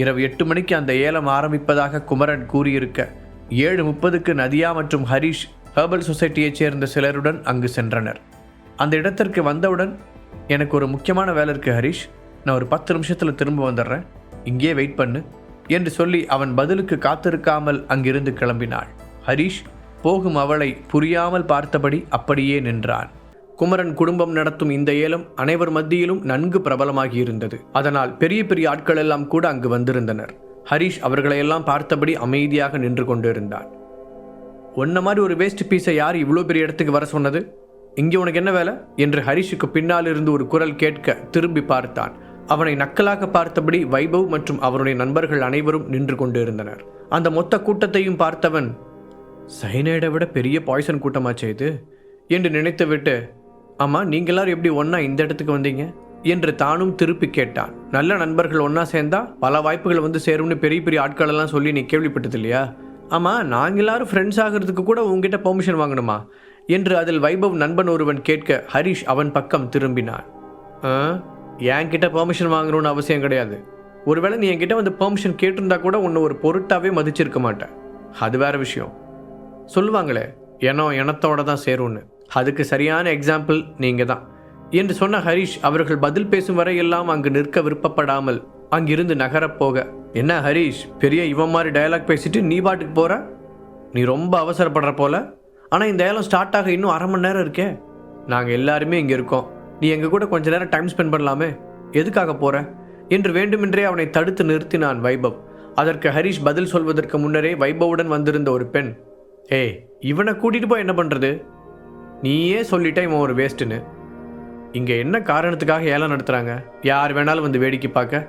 இரவு எட்டு மணிக்கு அந்த ஏலம் ஆரம்பிப்பதாக குமரன் கூறியிருக்க ஏழு முப்பதுக்கு நதியா மற்றும் ஹரிஷ் ஹெர்பல் சொசைட்டியைச் சேர்ந்த சிலருடன் அங்கு சென்றனர். அந்த இடத்திற்கு வந்தவுடன் எனக்கு ஒரு முக்கியமான வேலை இருக்குது ஹரிஷ். நான் ஒரு பத்து நிமிஷத்தில் திரும்ப வந்துடுறேன். இங்கேயே வெயிட் பண்ணு என்று சொல்லி அவன் பதிலுக்கு காத்திருக்காமல் அங்கிருந்து கிளம்பினாள். ஹரிஷ் போகும் அவளை புரியாமல் பார்த்தபடி அப்படியே நின்றான். குமரன் குடும்பம் நடத்தும் இந்த ஏலம் அனைவர் மத்தியிலும் நன்கு பிரபலமாகி இருந்தது அதனால் பெரிய பெரிய ஆட்கள் எல்லாம் கூட அங்கு வந்திருந்தனர். ஹரிஷ் அவர்களையெல்லாம் பார்த்தபடி அமைதியாக நின்று கொண்டிருந்தான். உன்ன மாதிரி ஒரு வேஸ்ட் பீஸை யார் இவ்வளோ பெரிய இடத்துக்கு வர சொன்னது? இங்கே உனக்கு என்ன வேலை? என்று ஹரிஷுக்கு பின்னால் இருந்து ஒரு குரல் கேட்க திரும்பி பார்த்தான். அவனை நக்கலாக பார்த்தபடி வைபவ் மற்றும் அவருடைய நண்பர்கள் அனைவரும் நின்று கொண்டிருந்தனர். அந்த மொத்த கூட்டத்தையும் பார்த்தவன் சைனைடை விட பெரிய பாய்சன் கூட்டமாச்சே இது? என்று நினைத்துவிட்டு ஆமாம் நீங்கள் எல்லாரும் எப்படி ஒன்றா இந்த இடத்துக்கு வந்தீங்க? என்று தானும் திருப்பி கேட்டான். நல்ல நண்பர்கள் ஒன்றா சேர்ந்தா பல வாய்ப்புகள் வந்து சேரும்னு பெரிய பெரிய ஆட்களெல்லாம் சொல்லி நீ கேள்விப்பட்டது இல்லையா ஆமாம் நாங்கள் எல்லாரும் ஃப்ரெண்ட்ஸ் ஆகிறதுக்கு கூட உங்ககிட்ட பெர்மிஷன் வாங்கணுமா? என்று அதில் வைபவ் நண்பன் ஒருவன் கேட்க ஹரிஷ் அவன் பக்கம் திரும்பினான். ஆ என்கிட்ட பெர்மிஷன் வாங்கணும்னு அவசியம் கிடையாது. ஒருவேளை நீ என்கிட்ட வந்து பெர்மிஷன் கேட்டிருந்தா கூட உன்னை ஒரு பொருட்டாவே மதிச்சிருக்க மாட்டேன். அது வேற விஷயம். சொல்லுவாங்களே இனம் இனத்தோட தான் சேரும்னு. அதுக்கு சரியான எக்ஸாம்பிள் நீங்கள் தான் என்று சொன்ன ஹரிஷ் அவர்கள் பதில் பேசும் வரையெல்லாம் அங்கு நிற்க விருப்பப்படாமல் அங்கிருந்து நகரப் போக என்ன ஹரிஷ் பெரிய இவன் மாதிரி டயலாக் பேசிட்டு நீ பாட்டுக்கு போகிற நீ ரொம்ப அவசரப்படுற போல. ஆனால் இந்த ஏலம் ஸ்டார்ட் ஆக இன்னும் அரை மணி நேரம் இருக்கே. நாங்கள் எல்லாருமே இங்கே இருக்கோம். நீ எங்கள் கூட கொஞ்ச நேரம் டைம் ஸ்பெண்ட் பண்ணலாமே? எதுக்காக போகிற என்று வேண்டுமென்றே அவனை தடுத்து நிறுத்தினான் வைபவ். அதற்கு ஹரிஷ் பதில் சொல்வதற்கு முன்னரே வைபவுடன் வந்திருந்த ஒரு பெண் ஏய் இவனை கூட்டிகிட்டு போய் என்ன பண்ணுறது நீயே சொல்லிட்ட இவன் ஒரு வேஸ்ட்டுன்னு இங்கே என்ன காரணத்துக்காக ஏலம் நடத்துகிறாங்க யார் வேணாலும் வந்து வேடிக்கை பார்க்க.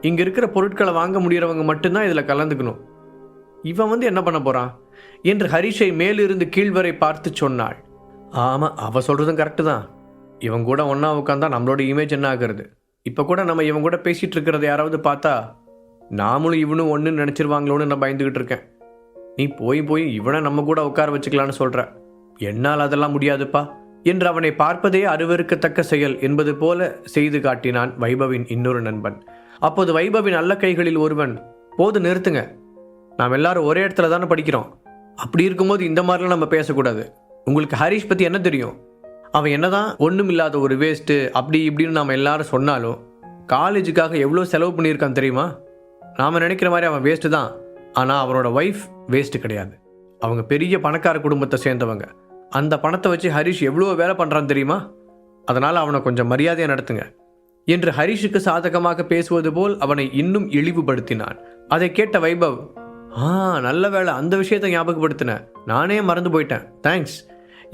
இங்கே இருக்கிற பொருட்களை வாங்க முடிகிறவங்க மட்டும்தான் இதில் கலந்துக்கணும். இவன் வந்து என்ன பண்ண போகிறான் என்று ஹரிஷை மேலிருந்து கீழ்வரை பார்த்து சொன்னாள். ஆமாம் அவள் சொல்கிறதும் கரெக்டு தான். இவன் கூட ஒன்றா உட்காந்தா நம்மளோட இமேஜ் என்ன ஆகுறது? இப்போ கூட நம்ம இவன் கூட பேசிகிட்டு இருக்கிறத யாராவது பார்த்தா நாமளும் இவனும் ஒன்றுன்னு நினச்சிருவாங்களோன்னு நான் பயந்துக்கிட்டு இருக்கேன். நீ போய் போய் இவனை நம்ம கூட உட்கார வச்சுக்கலான்னு சொல்கிற என்னால் அதெல்லாம் முடியாதுப்பா என்று அவனை பார்ப்பதே அருவருக்கத்தக்க செயல் என்பது போல செய்து காட்டினான் வைபவின் இன்னொரு நண்பன். அப்போது வைபவின் அல்ல கைகளில் ஒருவன் போது நிறுத்துங்க. நாம் எல்லாரும் ஒரே இடத்துல தானே படிக்கிறோம். அப்படி இருக்கும்போது இந்த மாதிரிலாம் நம்ம பேசக்கூடாது. உங்களுக்கு ஹரிஷ் பற்றி என்ன தெரியும்? அவன் என்னதான் ஒன்றும் இல்லாத ஒரு வேஸ்ட்டு அப்படி இப்படின்னு நாம் எல்லாரும் சொன்னாலும் காலேஜுக்காக எவ்வளோ செலவு பண்ணியிருக்கான் தெரியுமா? நாம் நினைக்கிற மாதிரி அவன் வேஸ்ட்டு தான். ஆனால் அவனோட ஒய்ஃப் வேஸ்ட்டு கிடையாது. அவங்க பெரிய பணக்கார குடும்பத்தை சேர்ந்தவங்க. அந்த பணத்தை வச்சு ஹரிஷ் எவ்வளோ வேலை பண்ணுறான்னு தெரியுமா? அதனால் அவனை கொஞ்சம் மரியாதையாக நடத்துங்க. என்று ஹரிஷுக்கு சாதகமாக பேசுவது போல் அவனை இன்னும் இழிவுபடுத்தினான். அதை கேட்ட வைபவ் ஆ நல்ல வேளை அந்த விஷயத்தை ஞாபகப்படுத்தின. நானே மறந்து போயிட்டேன். தேங்க்ஸ்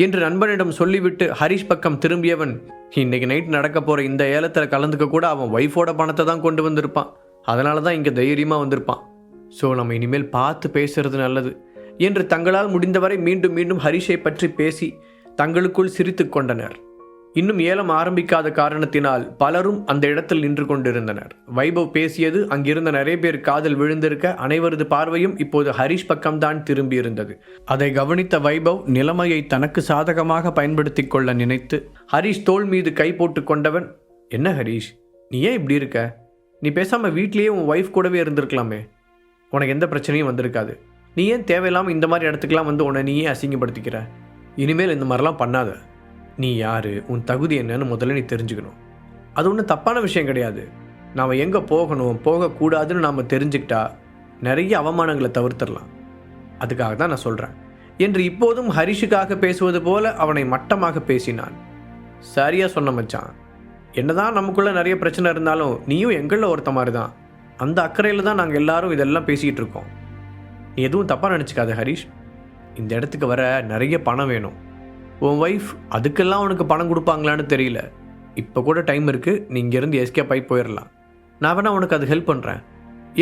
என்று நண்பனிடம் சொல்லிவிட்டு ஹரிஷ் பக்கம் திரும்பியவன் இன்னைக்கு நைட் நடக்க போகிற இந்த ஏலத்தில் கலந்துக்க கூட அவன் ஒய்ஃபோட பணத்தை தான் கொண்டு வந்திருப்பான். அதனால தான் இங்கே தைரியமாக வந்திருப்பான். ஸோ நம்ம இனிமேல் பார்த்து பேசுறது நல்லது. என்று தங்களால் முடிந்தவரை மீண்டும் மீண்டும் ஹரிஷை பற்றி பேசி தங்களுக்குள் சிரித்து கொண்டனர். இன்னும் ஏலம் ஆரம்பிக்காத காரணத்தினால் பலரும் அந்த இடத்தில் நின்று கொண்டிருந்தனர். வைபவ் பேசியது அங்கிருந்த நிறைய பேர் காதில் விழுந்திருக்க அனைவரது பார்வையும் இப்போது ஹரிஷ் பக்கம்தான் திரும்பியிருந்தது. அதை கவனித்த வைபவ் நிலைமையை தனக்கு சாதகமாக பயன்படுத்தி கொள்ள நினைத்து ஹரிஷ் தோள் மீது கை போட்டு கொண்டவன் என்ன ஹரிஷ்? நீ ஏன் இப்படி இருக்க? நீ பேசாமல் வீட்லேயே உன் ஒய்ஃப் கூடவே இருந்திருக்கலாமே. உனக்கு எந்த பிரச்சனையும் வந்திருக்காது. நீ ஏன் தேவையில்லாமல் இந்த மாதிரி இடத்துக்குலாம் வந்து உன்னை நீயே அசிங்கப்படுத்திக்கிற? இனிமேல் இந்த மாதிரிலாம் பண்ணாத. நீ யார்? உன் தகுதி என்னன்னு முதல்ல நீ தெரிஞ்சுக்கணும். அது ஒன்றும் தப்பான விஷயம் கிடையாது. நாம் எங்கே போகணும் போகக்கூடாதுன்னு நாம் தெரிஞ்சுக்கிட்டா நிறைய அவமானங்களை தவிர்த்திடலாம். அதுக்காக தான் நான் சொல்கிறேன் என்று இப்போதும் ஹரிஷுக்காக பேசுவது போல அவனை மட்டமாக பேசினான். சரியாக சொன்ன மச்சான். என்னதான் நமக்குள்ளே நிறைய பிரச்சனை இருந்தாலும் நீயும் எங்களில் ஒருத்த மாதிரி தான் அந்த அக்கறையில் தான் நாங்கள் எல்லாரும் இதெல்லாம் பேசிக்கிட்டு இருக்கோம். நீ எதுவும் தப்பாக நினச்சிக்காத ஹரிஷ். இந்த இடத்துக்கு வர நிறைய பணம் வேணும். உன் ஒய்ஃப் அதுக்கெல்லாம் உனக்கு பணம் கொடுப்பாங்களான்னு தெரியல. இப்போ கூட டைம் இருக்குது நீ இங்கேருந்து எஸ்கேப் ஆகி போயிடலாம். நான் வேணா உனக்கு அது ஹெல்ப் பண்ணுறேன்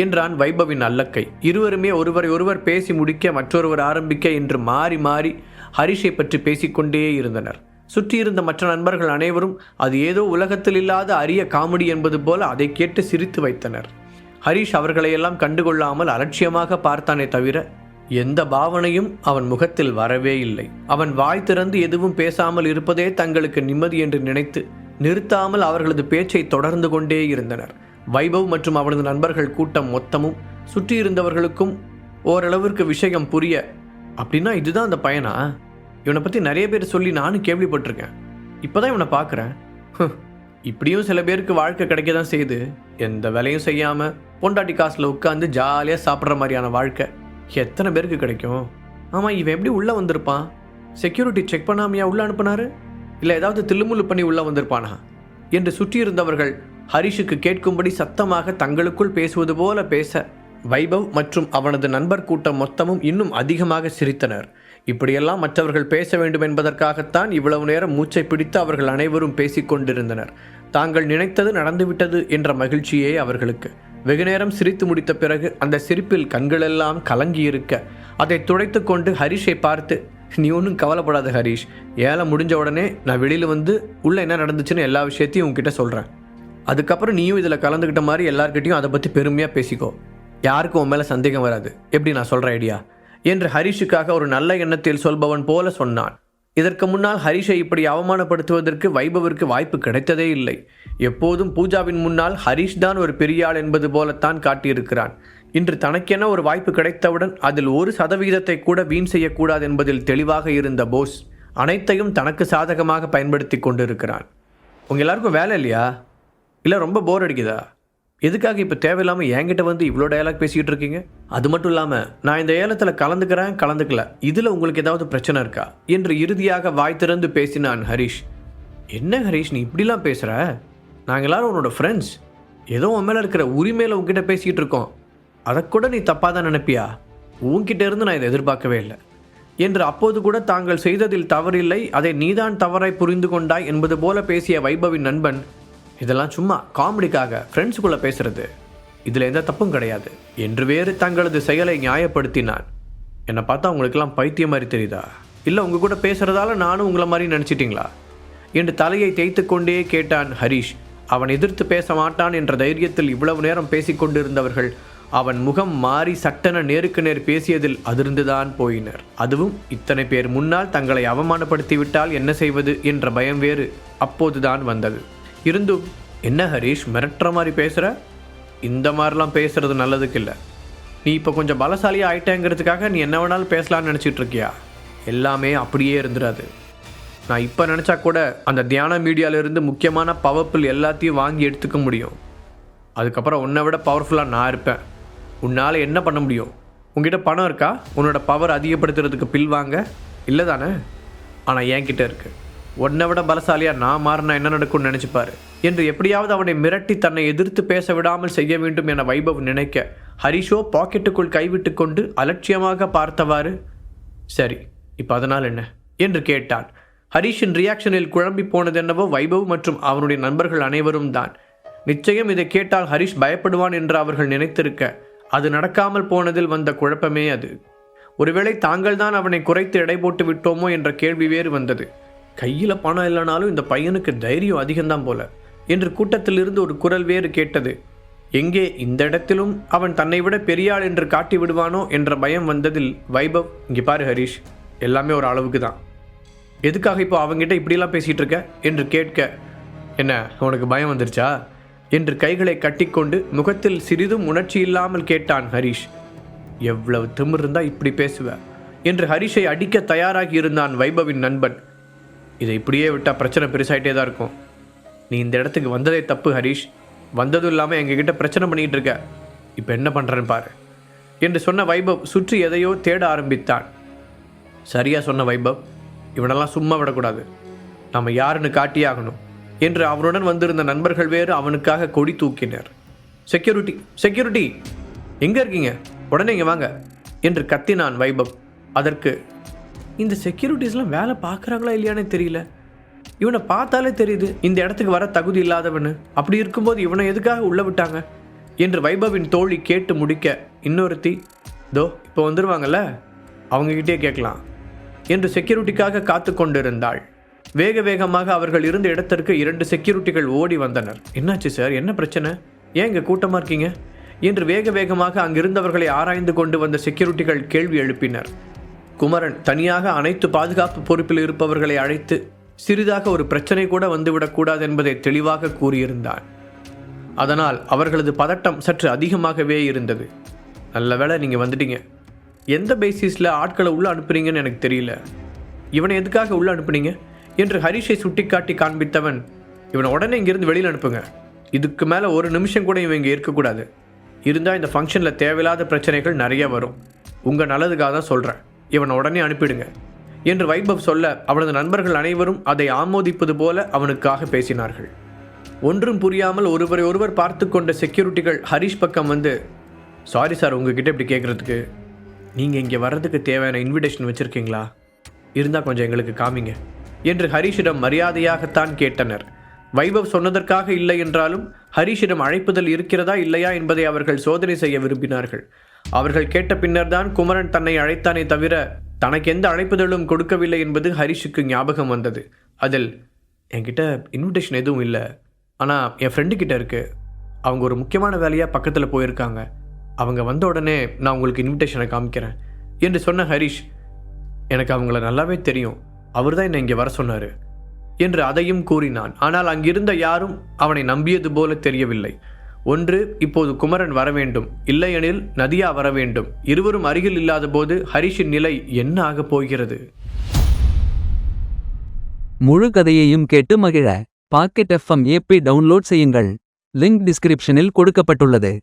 என்றான் வைபவின் அல்லக்கை. இருவருமே ஒருவரை ஒருவர் பேசி முடிக்க மற்றொருவர் ஆரம்பிக்க என்று மாறி மாறி ஹரிஷை பற்றி பேசிக்கொண்டே இருந்தனர். சுற்றியிருந்த மற்ற நண்பர்கள் அனைவரும் அது ஏதோ உலகத்தில் இல்லாத அரிய காமெடி என்பது போல அதை கேட்டு சிரித்து வைத்தனர். ஹரிஷ் அவர்களையெல்லாம் கண்டுகொள்ளாமல் அலட்சியமாக பார்த்தானே தவிர எந்த பாவனையும் அவன் முகத்தில் வரவே இல்லை. அவன் வாய் திறந்து எதுவும் பேசாமல் இருப்பதே தங்களுக்கு நிம்மதி என்று நினைத்து நிறுத்தாமல் அவர்களது பேச்சை தொடர்ந்து கொண்டே இருந்தனர். வைபவ் மற்றும் அவனது நண்பர்கள் கூட்டம் மொத்தமும் சுற்றி இருந்தவர்களுக்கும் ஓரளவிற்கு விஷயம் புரிய அப்படின்னா இதுதான் அந்த பையனா? இவனை பற்றி நிறைய பேர் சொல்லி நானும் கேள்விப்பட்டிருக்கேன். இப்போதான் இவனை பார்க்குறேன். இப்படியும் சில பேருக்கு வாழ்க்கை கிடைக்க தான் செய்யுது. எந்த வேலையும் செய்யாமல் பொண்டாட்டி காசில் உட்காந்து ஜாலியாக சாப்பிட்ற மாதிரியான வாழ்க்கை எத்தனை பேருக்கு கிடைக்கும்? ஆமாம் இவன் எப்படி உள்ளே வந்திருப்பான்? செக்யூரிட்டி செக் பண்ணாமையா உள்ளே அனுப்புனாரு? இல்லை ஏதாவது தில்லுமுள்ளு பண்ணி உள்ளே வந்திருப்பானா? என்று சுற்றியிருந்தவர்கள் ஹரிஷுக்கு கேட்கும்படி சத்தமாக தங்களுக்குள் பேசுவது போல பேச வைபவ் மற்றும் அவனது நண்பர் கூட்டம் மொத்தமும் இன்னும் அதிகமாக சிரித்தனர். இப்படியெல்லாம் மற்றவர்கள் பேச வேண்டும் என்பதற்காகத்தான் இவ்வளவு நேரம் மூச்சை பிடித்து அவர்கள் அனைவரும் பேசிக்கொண்டிருந்தனர். தாங்கள் நினைத்தது நடந்துவிட்டது என்ற மகிழ்ச்சியே அவர்களுக்கு. வெகுநேரம் சிரித்து முடித்த பிறகு அந்த சிரிப்பில் கண்களெல்லாம் கலங்கியிருக்க அதை துடைத்து கொண்டு ஹரிஷை பார்த்து நீ ஒன்றும் கவலைப்படாத ஹரிஷ் ஏழை முடிஞ்ச உடனே நான் வெளியில் வந்து உள்ளே என்ன நடந்துச்சுன்னு எல்லா விஷயத்தையும் உங்ககிட்ட சொல்கிறேன் அதுக்கப்புறம் நீயும் இதில் கலந்துக்கிட்ட மாதிரி எல்லார்கிட்டையும் அதை பற்றி பெருமையாக பேசிக்கோ. யாருக்கும் உன் மேலே சந்தேகம் வராது. எப்படி நான் சொல்கிற ஐடியா? என்று ஹரிஷுக்காக ஒரு நல்ல எண்ணத்தில் சொல்பவன் போல சொன்னான். இதற்கு முன்னால் ஹரிஷை இப்படி அவமானப்படுத்துவதற்கு வைபவிற்கு வாய்ப்பு கிடைத்ததே இல்லை. எப்போதும் பூஜாவின் முன்னால் ஹரிஷ் தான் ஒரு பெரியாள் என்பது போலத்தான் காட்டியிருக்கிறான். இன்று தனக்கென ஒரு வாய்ப்பு கிடைத்தவுடன் அதில் ஒரு சதவிகிதத்தை கூட வீண் செய்யக்கூடாது என்பதில் தெளிவாக இருந்த போஸ் அனைத்தையும் தனக்கு சாதகமாக பயன்படுத்தி கொண்டிருக்கிறான். உங்கள் எல்லாருக்கும் வேலை இல்லையா? இல்லை ரொம்ப போர் அடிக்குதா? எதுக்காக இப்போ தேவையில்லாமல் என்கிட்ட வந்து இவ்வளோ டயலாக் பேசிக்கிட்டு இருக்கீங்க? அது மட்டும் இல்லாமல் நான் இந்த ஏலத்தில் கலந்துக்கிறேன் கலந்துக்கல. இதில் உங்களுக்கு ஏதாவது பிரச்சனை இருக்கா? என்று இறுதியாக வாய் திறந்து பேசினான் ஹரிஷ். என்ன ஹரிஷ் நீ இப்படிலாம் பேசுகிற நாங்கள் எல்லாரும் உன்னோட ஃப்ரெண்ட்ஸ் ஏதோ உன் மேலே இருக்கிற உரிமையில் உங்ககிட்ட பேசிக்கிட்டு இருக்கோம். அதை கூட நீ தப்பாக தான் நினைப்பியா? உன்கிட்ட இருந்து நான் இதை எதிர்பார்க்கவே இல்லை. என்று அப்போது கூட தாங்கள் செய்ததில் தவறில்லை. அதை நீதான் தவறாய் புரிந்து கொண்டாய் என்பது போல பேசிய வைபவின் நண்பன் இதெல்லாம் சும்மா காமெடிக்காக ஃப்ரெண்ட்ஸுக்குள்ளே பேசுறது. இதில் எந்த தப்பும் கிடையாது. என்று வேறு தங்களது செயலை நியாயப்படுத்தினான். என்னை பார்த்தா உங்களுக்கெல்லாம் பைத்தியம் மாதிரி தெரியுதா? இல்லை உங்கள் கூட பேசுகிறதால நானும் உங்களை மாதிரி நினச்சிட்டிங்களா? என்று தலையை தேய்த்து கொண்டே கேட்டான் ஹரிஷ். அவன் எதிர்த்து பேச மாட்டான் என்ற தைரியத்தில் இவ்வளவு நேரம் பேசிக்கொண்டிருந்தவர்கள் அவன் முகம் மாறி சட்டென நேருக்கு நேர் பேசியதில் அதிர்ந்துதான் போயினர். அதுவும் இத்தனை பேர் முன்னால் தங்களை அவமானப்படுத்திவிட்டால் என்ன செய்வது என்ற பயம் வேறு அப்போதுதான் வந்தது. இருந்தும் என்ன ஹரிஷ் மிரட்டுற மாதிரி பேசுகிற இந்த மாதிரிலாம் பேசுகிறது நல்லதுக்கு இல்லை. நீ இப்போ கொஞ்சம் பலசாலியாக ஆயிட்டேங்கிறதுக்காக நீ என்ன வேணாலும் பேசலாம்னு நினச்சிட்டு இருக்கியா? எல்லாமே அப்படியே இருந்துடாது நான் இப்போ நினச்சா கூட அந்த தியான மீடியாவிலிருந்து முக்கியமான பவர்ஃபுல் எல்லாத்தையும் வாங்கி எடுத்துக்க முடியும். அதுக்கப்புறம் உன்னை விட பவர்ஃபுல்லாக நான் இருப்பேன். உன்னால் என்ன பண்ண முடியும்? உங்ககிட்ட பணம் இருக்கா? உன்னோட பவர் அதிகப்படுத்துறதுக்கு பில் வாங்க. இல்லை தானே? ஆனால் என்கிட்ட இருக்கு. உன்னை விட பலசாலியாக நான் மாறினா என்ன நடக்கும்னு நினச்சிப்பார்? என்று எப்படியாவது அவனை மிரட்டி தன்னை எதிர்த்து பேச விடாமல் செய்ய வேண்டும் என வைபவ் நினைக்க ஹரிஷோ பாக்கெட்டுக்குள் கைவிட்டு கொண்டு அலட்சியமாக பார்த்தவாறு சரி இப்போ அதனால் என்ன? என்று கேட்டான். ஹரிஷின் ரியாக்ஷனில் குழம்பி போனது என்னவோ வைபவ் மற்றும் அவனுடைய நண்பர்கள் அனைவரும் தான். நிச்சயம் இதை கேட்டால் ஹரிஷ் பயப்படுவான் என்று அவர்கள் நினைத்திருக்க அது நடக்காமல் போனதில் வந்த குழப்பமே அது. ஒருவேளை தாங்கள் தான் அவனை குறைத்து எடை போட்டு விட்டோமோ என்ற கேள்வி வேறு வந்தது. கையில் பணம் இல்லைனாலும் இந்த பையனுக்கு தைரியம் அதிகம்தான் போல. என்று கூட்டத்திலிருந்து ஒரு குரல் வேறு கேட்டது. எங்கே இந்த இடத்திலும் அவன் தன்னை விட பெரியாள் என்று காட்டி விடுவானோ என்ற பயம் வந்ததில் வைபவ் இங்கே பாரு ஹரிஷ் எல்லாமே ஒரு அளவுக்கு தான் எதுக்காக இப்போ அவங்ககிட்ட இப்படிலாம் பேசிகிட்டு இருக்க? என்று கேட்க என்ன உனக்கு பயம் வந்துருச்சா? என்று கைகளை கட்டிக்கொண்டு முகத்தில் சிறிதும் உணர்ச்சி இல்லாமல் கேட்டான் ஹரிஷ். எவ்வளவு திமிர் இருந்தால் இப்படி பேசுவ? என்று ஹரிஷை அடிக்க தயாராகி இருந்தான் வைபவின் நண்பன். இதை இப்படியே விட்டால் பிரச்சனை பெருசாகிட்டே தான் இருக்கும். நீ இந்த இடத்துக்கு வந்ததே தப்பு ஹரிஷ். வந்ததும் இல்லாமல் எங்ககிட்ட பிரச்சனை பண்ணிகிட்டு இருக்க. இப்போ என்ன பண்ணுறேன்னு பாரு. என்று சொன்ன வைபவ் சுற்றி எதையோ தேட ஆரம்பித்தான். சரியாக சொன்ன வைபவ் இவனெல்லாம் சும்மா விடக்கூடாது. நம்ம யாருன்னு காட்டியாகணும் என்று அவனுடன் வந்திருந்த நண்பர்கள் வேறு அவனுக்காக கொடி தூக்கினர். செக்யூரிட்டி செக்யூரிட்டி எங்கே இருக்கீங்க? உடனே இங்கே வாங்க. என்று கத்தினான் வைபவ். அதற்கு இந்த செக்யூரிட்டிஸ்லாம் வேலை பார்க்குறாங்களா இல்லையானே தெரியல. இவனை பார்த்தாலே தெரியுது இந்த இடத்துக்கு வர தகுதி இல்லாதவனு. அப்படி இருக்கும்போது இவனை எதுக்காக உள்ள விட்டாங்க? என்று வைபவின் தோழி கேட்டு முடிக்க இன்னொருத்தி தோ இப்போ வந்துடுவாங்கல்ல அவங்ககிட்டயே கேட்கலாம் என்று செக்யூரிட்டிக்காக காத்து கொண்டிருந்தாள். வேக வேகமாக அவர்கள் இருந்த இடத்திற்கு இரண்டு செக்யூரிட்டிகள் ஓடி வந்தனர். என்னாச்சு சார் என்ன பிரச்சனை? ஏன் இங்கே கூட்டமாக இருக்கீங்க? என்று வேக வேகமாக அங்கிருந்தவர்களை ஆராய்ந்து கொண்டு வந்த செக்யூரிட்டிகள் கேள்வி எழுப்பினர். குமரன் தனியாக அனைத்து பாதுகாப்பு பொறுப்பில் இருப்பவர்களை அழைத்து சிறிதாக ஒரு பிரச்சனை கூட வந்துவிடக்கூடாது என்பதை தெளிவாக கூறியிருந்தான். அதனால் அவர்களது பதட்டம் சற்று அதிகமாகவே இருந்தது. நல்ல வேளை நீங்கள் வந்துட்டீங்க. எந்த பேசிஸில் ஆட்களை உள்ளே அனுப்புறீங்கன்னு எனக்கு தெரியல. இவனை எதுக்காக உள்ளே அனுப்புனீங்க? என்று ஹரிஷை சுட்டிக்காட்டி காண்பித்தவன் இவனை உடனே இங்கிருந்து வெளியில் அனுப்புங்க. இதுக்கு மேலே ஒரு நிமிஷம் கூட இவன் இங்கே இருக்கக்கூடாது. இருந்தால் இந்த ஃபங்க்ஷனில் தேவையில்லாத பிரச்சனைகள் நிறைய வரும். உங்கள் நல்லதுக்காக தான் சொல்கிறேன் இவனை உடனே அனுப்பிடுங்க என்று வைபவ் சொல்ல அவனது நண்பர்கள் அனைவரும் அதை ஆமோதிப்பது போல அவனுக்காக பேசினார்கள். ஒன்றும் புரியாமல் ஒருவரை ஒருவர் பார்த்து கொண்ட செக்யூரிட்டிகள் ஹரிஷ் பக்கம் வந்து சாரி சார் உங்ககிட்ட இப்படி கேட்குறதுக்கு நீங்கள் இங்கே வர்றதுக்கு தேவையான இன்விடேஷன் வச்சுருக்கீங்களா? இருந்தால் கொஞ்சம் எங்களுக்கு காமிங்க. என்று ஹரிஷிடம் மரியாதையாகத்தான் கேட்டனர். வைபவ் சொன்னதற்காக இல்லை என்றாலும் ஹரிஷிடம் அழைப்புதல் இருக்கிறதா இல்லையா என்பதை அவர்கள் சோதனை செய்ய விரும்பினார்கள். அவர்கள் கேட்ட பின்னர்தான் குமரன் தன்னை அழைத்தானே தவிர தனக்கு எந்த அழைப்புதலும் கொடுக்கவில்லை என்பது ஹரிஷுக்கு ஞாபகம் வந்தது. அதில் என்கிட்ட இன்விடேஷன் எதுவும் இல்லை. ஆனால் என் ஃப்ரெண்டு கிட்ட இருக்கு. அவங்க ஒரு முக்கியமான வேலையாக பக்கத்தில் போயிருக்காங்க. அவங்க வந்த உடனே நான் உங்களுக்கு இன்விடேஷனை காமிக்கிறேன். என்று சொன்ன ஹரிஷ் எனக்கு அவங்கள நல்லாவே தெரியும். அவர் தான் என்னை இங்கே வர சொன்னார். என்று அதையும் கூறினான். ஆனால் அங்கிருந்த யாரும் அவனை நம்பியது போல தெரியவில்லை. ஒன்று இப்போது குமரன் வர வேண்டும் இல்லையெனில் நதியா வர வேண்டும் இருவரும் அருகில் இல்லாத போது ஹரிஷின் நிலை என்ன ஆகப் போகிறது? முழு கதையையும் கேட்டு மகிழ. பாக்கெட் எஃப்எம் ஏபி டவுன்லோட் செய்யுங்கள். லிங்க் டிஸ்கிரிப்ஷனில் கொடுக்கப்பட்டுள்ளது.